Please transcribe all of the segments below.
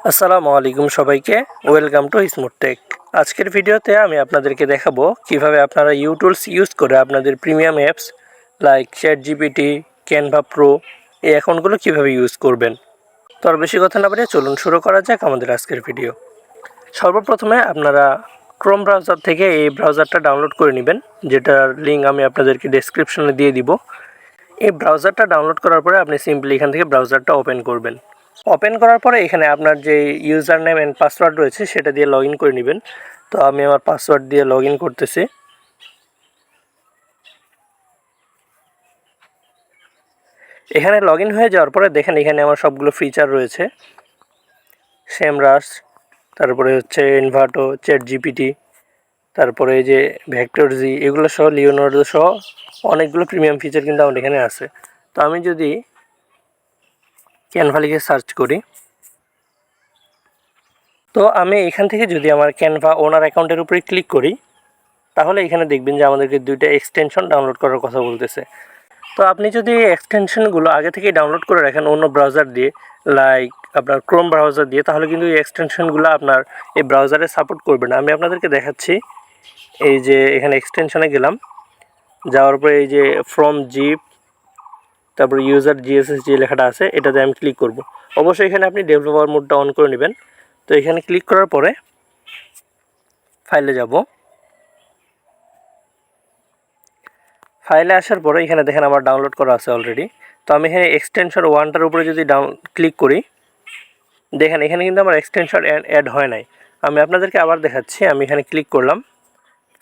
আসসালামু আলাইকুম সবাইকে। ওয়েলকাম টু স্মুথ টেক আজকের ভিডিওতে আমি আপনাদেরকে দেখাবো কীভাবে আপনারা ইউটুলস ইউজ করে আপনাদের premium apps like chat GPT Canva pro এই অ্যাকাউন্টগুলো কীভাবে ইউজ করবেন। তো বেশি কথা না বাড়িয়ে চলুন শুরু করা যাক আমাদের আজকের ভিডিও। সর্বপ্রথমে আপনারা ক্রোম ব্রাউজার থেকে এই ব্রাউজারটা ডাউনলোড করে নেবেন, যেটার লিঙ্ক আমি আপনাদেরকে ডেসক্রিপশনে দিয়ে দিব। এই ব্রাউজারটা ডাউনলোড করার পরে আপনি সিম্পলি এখান থেকে ব্রাউজারটা ওপেন করবেন। ওপেন করার পরে এখানে আপনার যে ইউজার নেম অ্যান্ড পাসওয়ার্ড রয়েছে, সেটা দিয়ে লগ করে নেবেন। তো আমি আমার পাসওয়ার্ড দিয়ে লগ করতেছি। এখানে লগ হয়ে যাওয়ার পরে দেখেন এখানে আমার সবগুলো ফিচার রয়েছে। সেমরাস তারপরে হচ্ছে ইনভার্টো চ্যাট জিপিটি তারপরে এই যে ভেক্টর জি এগুলো সহ লিওনার্ডো সহ অনেকগুলো প্রিমিয়াম ফিচার কিন্তু আমার এখানে আছে। তো আমি যদি ক্যানভা লিখে সার্চ করি। তো আমি এখান থেকে যদি আমার ক্যানভা ওনার অ্যাকাউন্টের উপরে ক্লিক করি, তাহলে এখানে দেখবেন যে আমাদেরকে দুইটা এক্সটেনশন ডাউনলোড করার কথা বলতেছে। তো আপনি যদি এক্সটেনশনগুলো আগে থেকেই ডাউনলোড করে রাখেন অন্য ব্রাউজার দিয়ে লাইক আপনার ক্রোম ব্রাউজার দিয়ে, তাহলে কিন্তু এই এক্সটেনশনগুলো আপনার এই ব্রাউজারে সাপোর্ট করবে না। আমি আপনাদেরকে দেখাচ্ছি, এই যে এখানে এক্সটেনশনে গেলাম। যাওয়ার পরে এই যে ফ্রম জিপ তারপর ইউজার জিএসএস যে লেখাটা আছে, এটাতে আমি ক্লিক করব। অবশ্যই এখানে আপনি ডেভেলপার মোডটা অন করে নেবেন। তো এখানে ক্লিক করার পরে ফাইলে যাব। ফাইলে আসার পরে এখানে দেখেন আমার ডাউনলোড করা আছে অলরেডি তো আমি এখানে এক্সটেনশন ওয়ানটার উপরে যদি ডাউন ক্লিক করি, দেখেন এখানে কিন্তু আমার এক্সটেনশন অ্যাড হয় নাই। আমি আপনাদেরকে আবার দেখাচ্ছি, আমি এখানে ক্লিক করলাম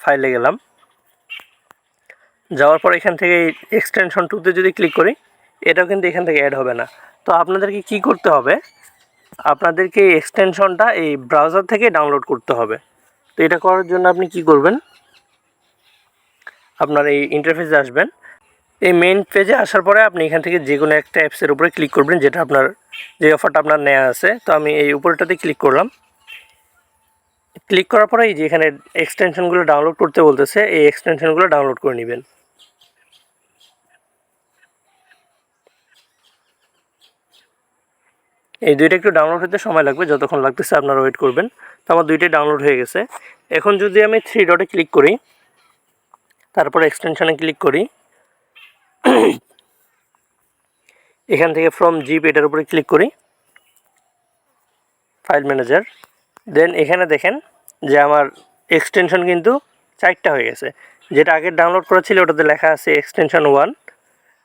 ফাইলে গেলাম। যাওয়ার পর এখান থেকে এক্সটেনশন টুতে যদি ক্লিক করি, এটাও কিন্তু এখান থেকে অ্যাড হবে না। তো আপনাদেরকে কি করতে হবে? আপনাদেরকে এক্সটেনশনটা এই ব্রাউজার থেকে ডাউনলোড করতে হবে। তো এটা করার জন্য আপনি কি করবেন? আপনার এই ইন্টারফেসে আসবেন। এই মেন পেজে আসার পরে আপনি এখান থেকে যে কোনো একটা অ্যাপসের উপরে ক্লিক করবেন, যেটা আপনার, যে অফারটা আপনার নেওয়া আছে। তো আমি এই উপরটাতে ক্লিক করলাম। ক্লিক করার পরে এই যে এখানে এক্সটেনশনগুলো ডাউনলোড করতে বলতেছে, এই এক্সটেনশনগুলো ডাউনলোড করে নেবেন। এই দুইটা একটু ডাউনলোড হতে সময় লাগবে, যতক্ষণ লাগতেছে আপনারা ওয়েট করবেন। তো আমার দুইটাই ডাউনলোড হয়ে গেছে। এখন যদি আমি থ্রি ডটে ক্লিক করি, তারপর এক্সটেনশনে ক্লিক করি, এখান থেকে ফ্রম জিপ এটার উপরে ক্লিক করি ফাইল ম্যানেজার দেন এখানে দেখেন যে আমার এক্সটেনশন কিন্তু চারটা হয়ে গেছে। যেটা আগে ডাউনলোড করা ছিল, ওটাতে লেখা আছে এক্সটেনশন ওয়ান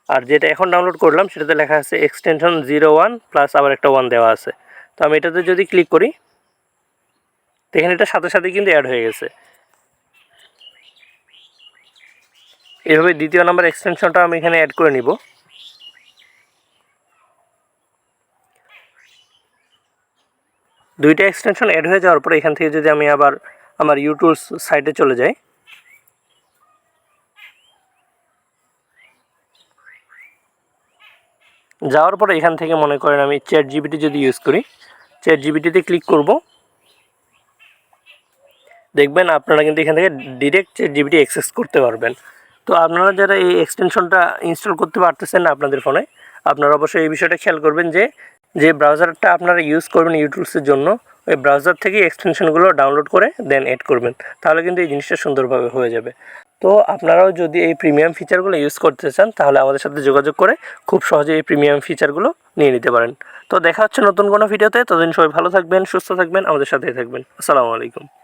আর যেটা এখন ডাউনলোড করলাম, সেটাতে লেখা আছে এক্সটেনশন জিরো ওয়ান প্লাস আবার একটা ওয়ান দেওয়া আছে। তো আমি এটাতে যদি ক্লিক করি দেখেন এটা সাথে সাথে কিন্তু অ্যাড হয়ে গেছে। এভাবে দ্বিতীয় নাম্বার এক্সটেনশনটা আমি এখানে অ্যাড করে নিব। দুইটা এক্সটেনশন অ্যাড হয়ে যাওয়ার পর এখান থেকে যদি আমি আবার আমার ইউটিউব সাইটে চলে যাই। যাওয়ার পরে এখান থেকে মনে করেন আমি চ্যাট জিবিটি যদি ইউজ করি চ্যাট জিবিটিতে ক্লিক করব। দেখবেন আপনারা কিন্তু এখান থেকে ডিরেক্ট চ্যাট জিবিটি অ্যাক্সেস করতে পারবেন। তো আপনারা যারা এই এক্সটেনশনটা ইনস্টল করতে পারতেছেন না আপনাদের ফোনে আপনারা অবশ্যই এই বিষয়টা খেয়াল করবেন যে যে ব্রাউজারটা আপনারা ইউজ করবেন ইউটিউবসের জন্য, ওই ব্রাউজার থেকে এক্সটেনশনগুলো ডাউনলোড করে দেন এড করবেন, তাহলে কিন্তু এই জিনিসটা সুন্দরভাবে হয়ে যাবে। তো আপনারাও যদি এই প্রিমিয়াম ফিচারগুলো ইউজ করতে চান, তাহলে আমাদের সাথে যোগাযোগ করে খুব সহজে এই প্রিমিয়াম ফিচারগুলো নিয়ে নিতে পারেন। তো দেখা হচ্ছে নতুন কোনো ভিডিওতে ততদিন সবাই ভালো থাকবেন, সুস্থ থাকবেন, আমাদের সাথেই থাকবেন। আসসালামু আলাইকুম।